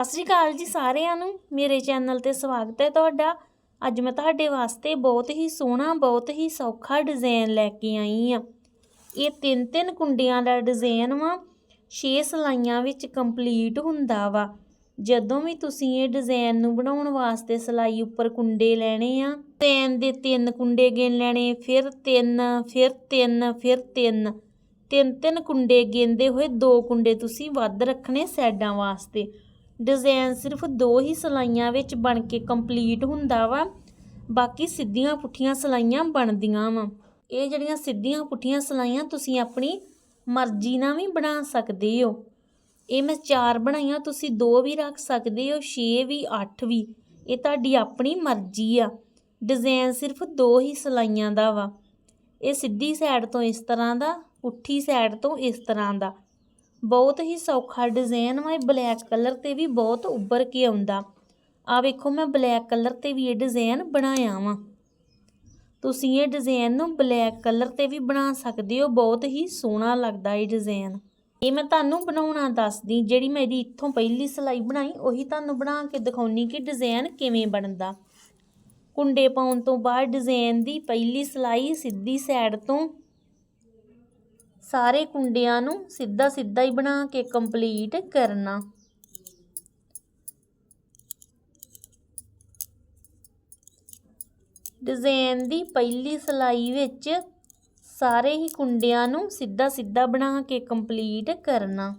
ਸਤਿ ਸ਼੍ਰੀ ਅਕਾਲ ਜੀ ਸਾਰਿਆਂ ਨੂੰ। ਮੇਰੇ ਚੈਨਲ ਤੇ ਸਵਾਗਤ ਹੈ ਤੁਹਾਡਾ। ਅੱਜ ਮੈਂ ਤੁਹਾਡੇ ਵਾਸਤੇ ਬਹੁਤ ਹੀ ਸੋਹਣਾ, ਬਹੁਤ ਹੀ ਸੌਖਾ ਡਿਜ਼ਾਈਨ ਲੈ ਕੇ ਆਈ ਆ। ਇਹ ਤਿੰਨ ਤਿੰਨ ਕੁੰਡੀਆਂ ਦਾ ਡਿਜ਼ਾਈਨ ਵਾ। 6 ਸਲਾਈਆਂ ਵਿੱਚ ਕੰਪਲੀਟ ਹੁੰਦਾ ਵਾ। ਜਦੋਂ ਵੀ ਤੁਸੀਂ ਇਹ ਡਿਜ਼ਾਈਨ ਨੂੰ ਬਣਾਉਣ ਵਾਸਤੇ ਸਲਾਈ ਉੱਪਰ ਕੁੰਡੇ ਲੈਣੇ ਆ ਡਿਜ਼ਾਈਨ ਦੇ ਤਿੰਨ ਕੁੰਡੇ ਗਿਣ ਲੈਣੇ, ਫਿਰ ਤਿੰਨ ਫਿਰ ਤਿੰਨ ਫਿਰ ਤਿੰਨ। ਤਿੰਨ ਤਿੰਨ ਕੁੰਡੇ ਗਿਣਦੇ ਹੋਏ ਦੋ ਕੁੰਡੇ ਤੁਸੀਂ ਵੱਧ ਰੱਖਣੇ ਸਾਈਡਾਂ ਵਾਸਤੇ। ਡਿਜ਼ਾਈਨ ਸਿਰਫ ਦੋ ਹੀ ਸਲਾਈਆਂ ਵਿੱਚ ਬਣ ਕੇ ਕੰਪਲੀਟ ਹੁੰਦਾ ਵਾ, ਬਾਕੀ ਸਿੱਧੀਆਂ ਪੁੱਠੀਆਂ ਸਲਾਈਆਂ ਬਣਦੀਆਂ ਵਾ। ਇਹ ਜਿਹੜੀਆਂ ਸਿੱਧੀਆਂ ਪੁੱਠੀਆਂ ਸਲਾਈਆਂ ਤੁਸੀਂ ਆਪਣੀ ਮਰਜ਼ੀ ਨਾਲ ਵੀ ਬਣਾ ਸਕਦੇ ਹੋ। ਇਹ ਮੈਂ ਚਾਰ ਬਣਾਈਆਂ, ਤੁਸੀਂ ਦੋ ਵੀ ਰੱਖ ਸਕਦੇ ਹੋ 6 ਵੀ 8 ਵੀ। ਇਹ ਤੁਹਾਡੀ ਆਪਣੀ ਮਰਜ਼ੀ ਆ। ਡਿਜ਼ਾਈਨ ਸਿਰਫ ਦੋ ਹੀ ਸਲਾਈਆਂ ਦਾ ਵਾ। ਇਹ ਸਿੱਧੀ ਸਾਈਡ ਤੋਂ ਇਸ ਤਰ੍ਹਾਂ ਦਾ, ਪੁੱਠੀ ਸਾਈਡ ਤੋਂ ਇਸ ਤਰ੍ਹਾਂ ਦਾ। ਬਹੁਤ ਹੀ ਸੌਖਾ ਡਿਜ਼ਾਈਨ ਵਾ, ਇਹ ਬਲੈਕ ਕਲਰ ਤੇ ਵੀ ਬਹੁਤ ਉੱਭਰ ਕੇ ਆਉਂਦਾ। ਆ ਵੇਖੋ, ਮੈਂ ਬਲੈਕ ਕਲਰ ਤੇ ਵੀ ਇਹ ਡਿਜ਼ਾਈਨ ਬਣਾਇਆ ਵਾ। ਤੁਸੀਂ ਇਹ ਡਿਜ਼ਾਈਨ ਨੂੰ ਬਲੈਕ ਕਲਰ ਤੇ ਵੀ ਬਣਾ ਸਕਦੇ ਹੋ, ਬਹੁਤ ਹੀ ਸੋਹਣਾ ਲੱਗਦਾ ਇਹ ਡਿਜ਼ਾਈਨ ਇਹ ਮੈਂ ਤੁਹਾਨੂੰ ਬਣਾਉਣਾ ਦੱਸਦੀ, ਜਿਹੜੀ ਮੇਰੀ ਇੱਥੋਂ ਪਹਿਲੀ ਸਲਾਈ ਬਣਾਈ, ਉਹੀ ਤੁਹਾਨੂੰ ਬਣਾ ਕੇ ਦਿਖਾਉਣੀ ਕਿ ਡਿਜ਼ਾਈਨ ਕਿਵੇਂ ਬਣਦਾ। ਕੁੰਡੇ ਪਾਉਣ ਤੋਂ ਬਾਅਦ ਡਿਜ਼ਾਈਨ ਦੀ ਪਹਿਲੀ ਸਲਾਈ ਸਿੱਧੀ ਸਾਈਡ ਤੋਂ ਸਾਰੇ ਕੁੰਡਿਆਂ ਨੂੰ ਸਿੱਧਾ ਸਿੱਧਾ ਹੀ ਬਣਾ ਕੇ ਕੰਪਲੀਟ ਕਰਨਾ। ਡਿਜ਼ਾਈਨ ਦੀ ਪਹਿਲੀ ਸਲਾਈ ਵਿੱਚ ਸਾਰੇ ਹੀ ਕੁੰਡਿਆਂ ਨੂੰ ਸਿੱਧਾ ਸਿੱਧਾ ਬਣਾ ਕੇ ਕੰਪਲੀਟ ਕਰਨਾ।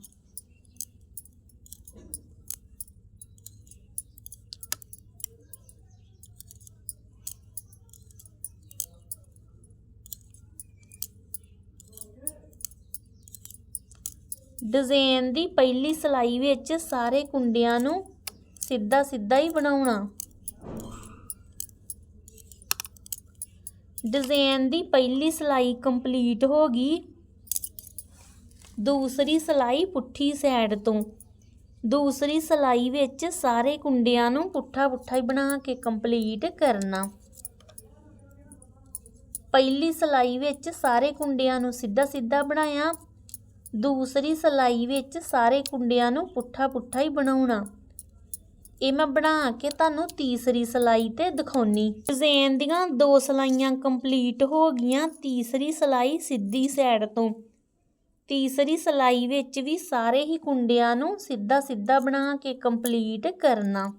ਡਿਜ਼ਾਈਨ ਦੀ ਪਹਿਲੀ ਸਲਾਈ ਵਿੱਚ ਸਾਰੇ ਕੁੰਡਿਆਂ ਨੂੰ ਸਿੱਧਾ ਸਿੱਧਾ ਹੀ ਬਣਾਉਣਾ। ਡਿਜ਼ਾਈਨ ਦੀ ਪਹਿਲੀ ਸਲਾਈ ਕੰਪਲੀਟ ਹੋ ਗਈ। ਦੂਸਰੀ ਸਲਾਈ ਪੁੱਠੀ ਸਾਈਡ ਤੋਂ। ਦੂਸਰੀ ਸਲਾਈ ਵਿੱਚ ਸਾਰੇ ਕੁੰਡਿਆਂ ਨੂੰ ਪੁੱਠਾ ਪੁੱਠਾ ਹੀ ਬਣਾ ਕੇ ਕੰਪਲੀਟ ਕਰਨਾ। ਪਹਿਲੀ ਸਲਾਈ ਵਿੱਚ ਸਾਰੇ ਕੁੰਡਿਆਂ ਨੂੰ ਸਿੱਧਾ ਸਿੱਧਾ ਬਣਾਇਆ। ਦੂਸਰੀ ਸਲਾਈ ਵਿੱਚ ਸਾਰੇ ਕੁੰਡਿਆਂ ਨੂੰ ਪੁੱਠਾ ਪੁੱਠਾ ਹੀ ਬਣਾਉਣਾ। ਇਹ ਮੈਂ ਬਣਾ ਕੇ ਤੁਹਾਨੂੰ ਤੀਸਰੀ ਸਲਾਈ ਤੇ ਦਿਖਾਉਣੀ। ਡਿਜ਼ਾਈਨ ਦੀਆਂ ਦੋ ਸਲਾਈਆਂ ਕੰਪਲੀਟ ਹੋ ਗਈਆਂ, ਤੀਸਰੀ ਸਲਾਈ ਸਿੱਧੀ ਸਾਈਡ ਤੋਂ। ਤੀਸਰੀ ਸਲਾਈ ਵਿੱਚ ਵੀ ਸਾਰੇ ਹੀ ਕੁੰਡਿਆਂ ਨੂੰ ਸਿੱਧਾ ਸਿੱਧਾ ਬਣਾ ਕੇ ਕੰਪਲੀਟ ਕਰਨਾ।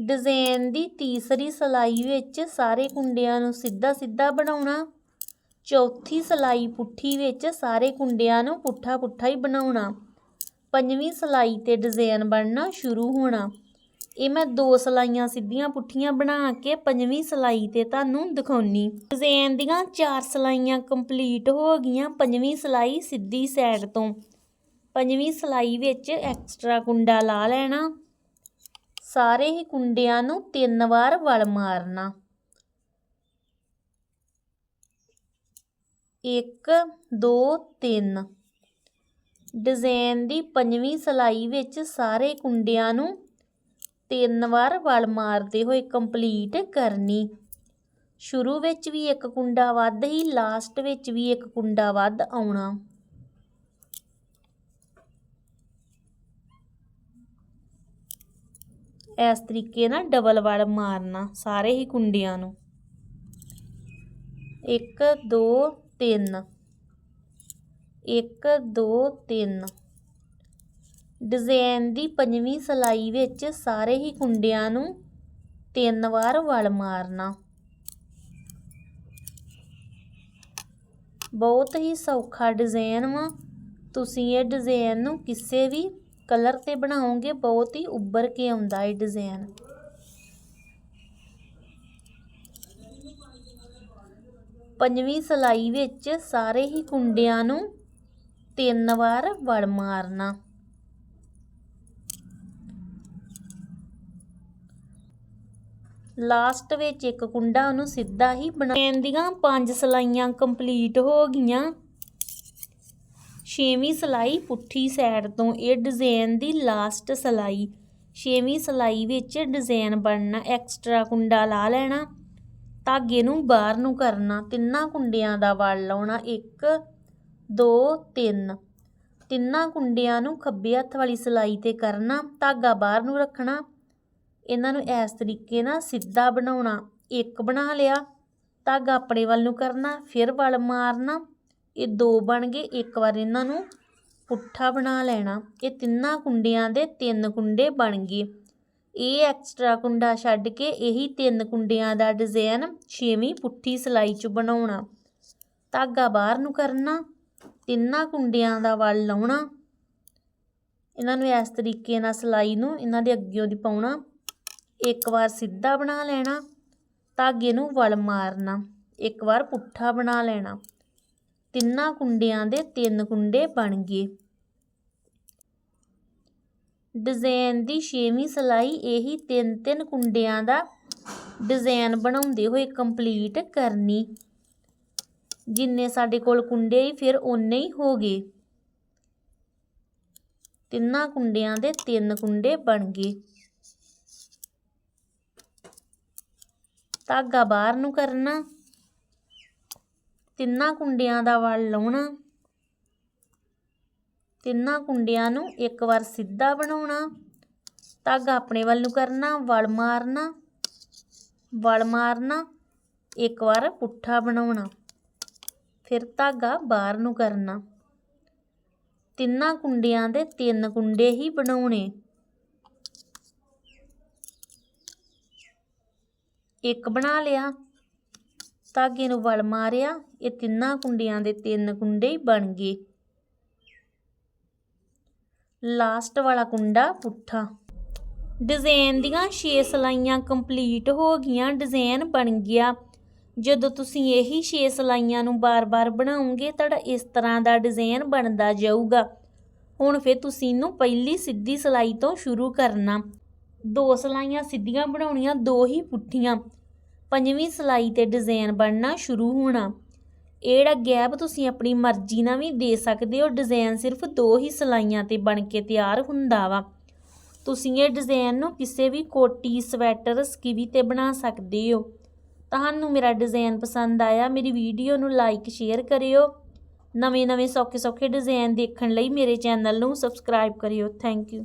ਡਿਜ਼ਾਈਨ ਦੀ ਤੀਸਰੀ ਸਲਾਈ ਵਿੱਚ ਸਾਰੇ ਕੁੰਡਿਆਂ ਨੂੰ ਸਿੱਧਾ ਸਿੱਧਾ ਬਣਾਉਣਾ। ਚੌਥੀ ਸਲਾਈ ਪੁੱਠੀ ਵਿੱਚ ਸਾਰੇ ਕੁੰਡਿਆਂ ਨੂੰ ਪੁੱਠਾ ਪੁੱਠਾ ਹੀ ਬਣਾਉਣਾ। ਪੰਜਵੀਂ ਸਲਾਈ ਤੇ ਡਿਜ਼ਾਈਨ ਬਣਨਾ ਸ਼ੁਰੂ ਹੋਣਾ। ਇਹ ਮੈਂ ਦੋ ਸਲਾਈਆਂ ਸਿੱਧੀਆਂ ਪੁੱਠੀਆਂ ਬਣਾ ਕੇ ਪੰਜਵੀਂ ਸਲਾਈ ਤੇ ਤੁਹਾਨੂੰ ਦਿਖਾਉਣੀ। ਡਿਜ਼ਾਈਨ ਦੀਆਂ ਚਾਰ ਸਲਾਈਆਂ ਕੰਪਲੀਟ ਹੋ ਗਈਆਂ ਪੰਜਵੀਂ ਸਲਾਈ ਸਿੱਧੀ ਸਾਈਡ ਤੋਂ। ਪੰਜਵੀਂ ਸਲਾਈ ਵਿੱਚ ਐਕਸਟਰਾ ਕੁੰਡਾ ਲਾ ਲੈਣਾ। ਸਾਰੇ ਹੀ ਕੁੰਡਿਆਂ ਨੂੰ ਤਿੰਨ ਵਾਰ ਵਲ ਮਾਰਨਾ। ਇੱਕ, ਦੋ, ਤਿੰਨ। ਡਿਜ਼ਾਈਨ ਦੀ ਪੰਜਵੀਂ ਸਲਾਈ ਵਿੱਚ ਸਾਰੇ ਕੁੰਡਿਆਂ ਨੂੰ ਤਿੰਨ ਵਾਰ ਵਲ ਮਾਰਦੇ ਹੋਏ ਕੰਪਲੀਟ ਕਰਨੀ। ਸ਼ੁਰੂ ਵਿੱਚ ਵੀ ਇੱਕ ਕੁੰਡਾ ਵੱਧ ਹੀ, ਲਾਸਟ ਵਿੱਚ ਵੀ ਇੱਕ ਕੁੰਡਾ ਵੱਧ ਆਉਣਾ। ਇਸ ਤਰੀਕੇ ਨਾਲ ਡਬਲ ਵਲ ਮਾਰਨਾ ਸਾਰੇ ਹੀ ਕੁੰਡਿਆਂ ਨੂੰ। ਇੱਕ, ਦੋ ਤਿੰਨ। ਇੱਕ, ਦੋ, ਤਿੰਨ। ਡਿਜ਼ਾਈਨ ਦੀ ਪੰਜਵੀਂ ਸਲਾਈ ਵਿੱਚ ਸਾਰੇ ਹੀ ਕੁੰਡਿਆਂ ਨੂੰ ਤਿੰਨ ਵਾਰ ਵਲ ਮਾਰਨਾ। ਬਹੁਤ ਹੀ ਸੌਖਾ ਡਿਜ਼ਾਈਨ ਵਾ। ਤੁਸੀਂ ਇਹ ਡਿਜ਼ਾਈਨ ਨੂੰ ਕਿਸੇ ਵੀ ਕਲਰ ਤੇ ਬਣਾਓਗੇ, ਬਹੁਤ ਹੀ ਉੱਭਰ ਕੇ ਆਉਂਦਾ ਇਹ ਡਿਜ਼ਾਈਨ ਪੰਜਵੀਂ ਸਲਾਈ ਵਿੱਚ ਸਾਰੇ ਹੀ ਕੁੰਡਿਆਂ ਨੂੰ ਤਿੰਨ ਵਾਰ ਵੜ ਮਾਰਨਾ। ਲਾਸਟ ਵਿੱਚ ਇੱਕ ਕੁੰਡਾ ਉਹਨੂੰ ਸਿੱਧਾ ਹੀ ਬਣਾ ਦੀਆਂ ਪੰਜ ਸਲਾਈਆਂ ਕੰਪਲੀਟ ਹੋ ਗਈਆਂ। ਛੇਵੀਂ ਸਲਾਈ ਪੁੱਠੀ ਸਾਈਡ ਤੋਂ, ਇਹ ਡਿਜ਼ਾਈਨ ਦੀ ਲਾਸਟ ਸਲਾਈ। ਛੇਵੀਂ ਸਲਾਈ ਵਿੱਚ ਡਿਜ਼ਾਈਨ ਬਣਨਾ ਐਕਸਟਰਾ ਕੁੰਡਾ ਲਾ ਲੈਣਾ। ਧਾਗੇ ਨੂੰ ਬਾਹਰ ਨੂੰ ਕਰਨਾ, ਤਿੰਨਾਂ ਕੁੰਡਿਆਂ ਦਾ ਵਲ ਲਾਉਣਾ 1 2 3 ਤਿੰਨਾਂ ਕੁੰਡਿਆਂ ਨੂੰ ਖੱਬੇ ਹੱਥ ਵਾਲੀ ਸਿਲਾਈ ਤੇ ਕਰਨਾ, ਧਾਗਾ ਬਾਹਰ ਨੂੰ ਰੱਖਣਾ। ਇਹਨਾਂ ਨੂੰ ਇਸ ਤਰੀਕੇ ਨਾਲ ਸਿੱਧਾ ਬਣਾਉਣਾ। ਇੱਕ ਬਣਾ ਲਿਆ, ਧਾਗਾ ਆਪਣੇ ਵੱਲ ਨੂੰ ਕਰਨਾ, ਫਿਰ ਵਲ ਮਾਰਨਾ। ਇਹ ਦੋ ਬਣ ਗਏ, ਇੱਕ ਵਾਰ ਇਹਨਾਂ ਨੂੰ ਪੁੱਠਾ ਬਣਾ ਲੈਣਾ। ਇਹ ਤਿੰਨਾਂ ਕੁੰਡਿਆਂ ਦੇ ਤਿੰਨ ਕੁੰਡੇ ਬਣ ਗਏ। ਇਹ ਐਕਸਟਰਾ ਕੁੰਡਾ ਛੱਡ ਕੇ ਇਹੀ ਤਿੰਨ ਕੁੰਡਿਆਂ ਦਾ ਡਿਜ਼ਾਈਨ ਛੇਵੀਂ ਪੁੱਠੀ ਸਿਲਾਈ 'ਚ ਬਣਾਉਣਾ। ਧਾਗਾ ਬਾਹਰ ਨੂੰ ਕਰਨਾ, ਤਿੰਨਾਂ ਕੁੰਡਿਆਂ ਦਾ ਵਲ ਲਾਉਣਾ। ਇਹਨਾਂ ਨੂੰ ਇਸ ਤਰੀਕੇ ਨਾਲ ਸਿਲਾਈ ਨੂੰ ਇਹਨਾਂ ਦੇ ਅੱਗਿਓਂ ਦੀ ਪਾਉਣਾ। ਇੱਕ ਵਾਰ ਸਿੱਧਾ ਬਣਾ ਲੈਣਾ, ਧਾਗੇ ਨੂੰ ਵਲ ਮਾਰਨਾ, ਇੱਕ ਵਾਰ ਪੁੱਠਾ ਬਣਾ ਲੈਣਾ। ਤਿੰਨਾਂ ਕੁੰਡਿਆਂ ਦੇ ਤਿੰਨ ਕੁੰਡੇ ਬਣ ਗਏ। ਡਿਜ਼ਾਈਨ ਦੀ ਛੇਵੀਂ ਸਿਲਾਈ ਇਹੀ ਤਿੰਨ ਤਿੰਨ ਕੁੰਡਿਆਂ ਦਾ ਡਿਜ਼ਾਈਨ ਬਣਾਉਂਦੇ ਹੋਏ ਕੰਪਲੀਟ ਕਰਨੀ। ਜਿੰਨੇ ਸਾਡੇ ਕੋਲ ਕੁੰਡੇ ਹੀ ਫਿਰ ਓਨੇ ਹੀ ਹੋ ਗਏ। ਤਿੰਨਾਂ ਕੁੰਡਿਆਂ ਦੇ ਤਿੰਨ ਕੁੰਡੇ ਬਣ ਗਏ। ਧਾਗਾ ਬਾਹਰ ਨੂੰ ਕਰਨਾ, ਤਿੰਨਾਂ ਕੁੰਡਿਆਂ ਦਾ ਵਲ ਲਾਉਣਾ। ਤਿੰਨਾਂ ਕੁੰਡਿਆਂ ਨੂੰ ਇੱਕ ਵਾਰ ਸਿੱਧਾ ਬਣਾਉਣਾ, ਧਾਗਾ ਆਪਣੇ ਵੱਲ ਨੂੰ ਕਰਨਾ, ਵਲ ਮਾਰਨਾ ਵਲ ਮਾਰਨਾ, ਇੱਕ ਵਾਰ ਪੁੱਠਾ ਬਣਾਉਣਾ, ਫਿਰ ਧਾਗਾ ਬਾਹਰ ਨੂੰ ਕਰਨਾ। ਤਿੰਨਾਂ ਕੁੰਡਿਆਂ ਦੇ ਤਿੰਨ ਕੁੰਡੇ ਹੀ ਬਣਾਉਣੇ। ਇੱਕ ਬਣਾ ਲਿਆ, ਧਾਗੇ ਨੂੰ ਵਲ ਮਾਰਿਆ, ਇਹ ਤਿੰਨਾਂ ਕੁੰਡਿਆਂ ਦੇ ਤਿੰਨ ਕੁੰਡੇ ਹੀ ਬਣ ਗਏ। ਲਾਸਟ ਵਾਲਾ ਕੁੰਡਾ ਪੁੱਠਾ। ਡਿਜ਼ਾਈਨ ਦੀਆਂ 6 ਸਲਾਈਆਂ ਕੰਪਲੀਟ ਹੋ ਗਈਆਂ, ਡਿਜ਼ਾਈਨ ਬਣ ਗਿਆ। ਜਦੋਂ ਤੁਸੀਂ ਇਹੀ 6 ਸਲਾਈਆਂ ਨੂੰ ਬਾਰ-ਬਾਰ ਬਣਾਉਂਗੇ ਤੁਹਾਡਾ ਇਸ ਤਰ੍ਹਾਂ ਦਾ ਡਿਜ਼ਾਈਨ ਬਣਦਾ ਜਾਊਗਾ। ਹੁਣ ਫਿਰ ਤੁਸੀਂ ਇਹਨੂੰ ਪਹਿਲੀ ਸਿੱਧੀ ਸਲਾਈ ਤੋਂ ਸ਼ੁਰੂ ਕਰਨਾ। ਦੋ ਸਲਾਈਆਂ ਸਿੱਧੀਆਂ ਬਣਾਉਣੀਆਂ, ਦੋ ਹੀ ਪੁੱਠੀਆਂ। ਪੰਜਵੀਂ ਸਲਾਈ ਤੇ ਡਿਜ਼ਾਈਨ ਬਣਨਾ ਸ਼ੁਰੂ ਹੋਣਾ। ਇਹ ਜਿਹੜਾ ਗੈਪ ਤੁਸੀਂ ਆਪਣੀ ਮਰਜ਼ੀ ਨਾਲ ਵੀ ਦੇ ਸਕਦੇ ਹੋ। ਡਿਜ਼ਾਈਨ ਸਿਰਫ ਦੋ ਹੀ ਸਲਾਈਆਂ ਤੇ ਬਣ ਕੇ ਤਿਆਰ ਹੁੰਦਾ ਵਾ। ਤੁਸੀਂ ਇਹ ਡਿਜ਼ਾਈਨ ਨੂੰ ਕਿਸੇ ਵੀ ਕੋਟੀ, ਸਵੈਟਰ, ਸਕਿਵੀ ਤੇ ਬਣਾ ਸਕਦੇ ਹੋ। ਤੁਹਾਨੂੰ ਮੇਰਾ ਡਿਜ਼ਾਈਨ ਪਸੰਦ ਆਇਆ, ਮੇਰੀ ਵੀਡੀਓ ਨੂੰ ਲਾਈਕ, ਸ਼ੇਅਰ ਕਰਿਓ। ਨਵੇਂ ਨਵੇਂ ਸੌਖੇ ਸੌਖੇ ਡਿਜ਼ਾਈਨ ਦੇਖਣ ਲਈ ਮੇਰੇ ਚੈਨਲ ਨੂੰ ਸਬਸਕ੍ਰਾਈਬ ਕਰਿਓ। Thank you.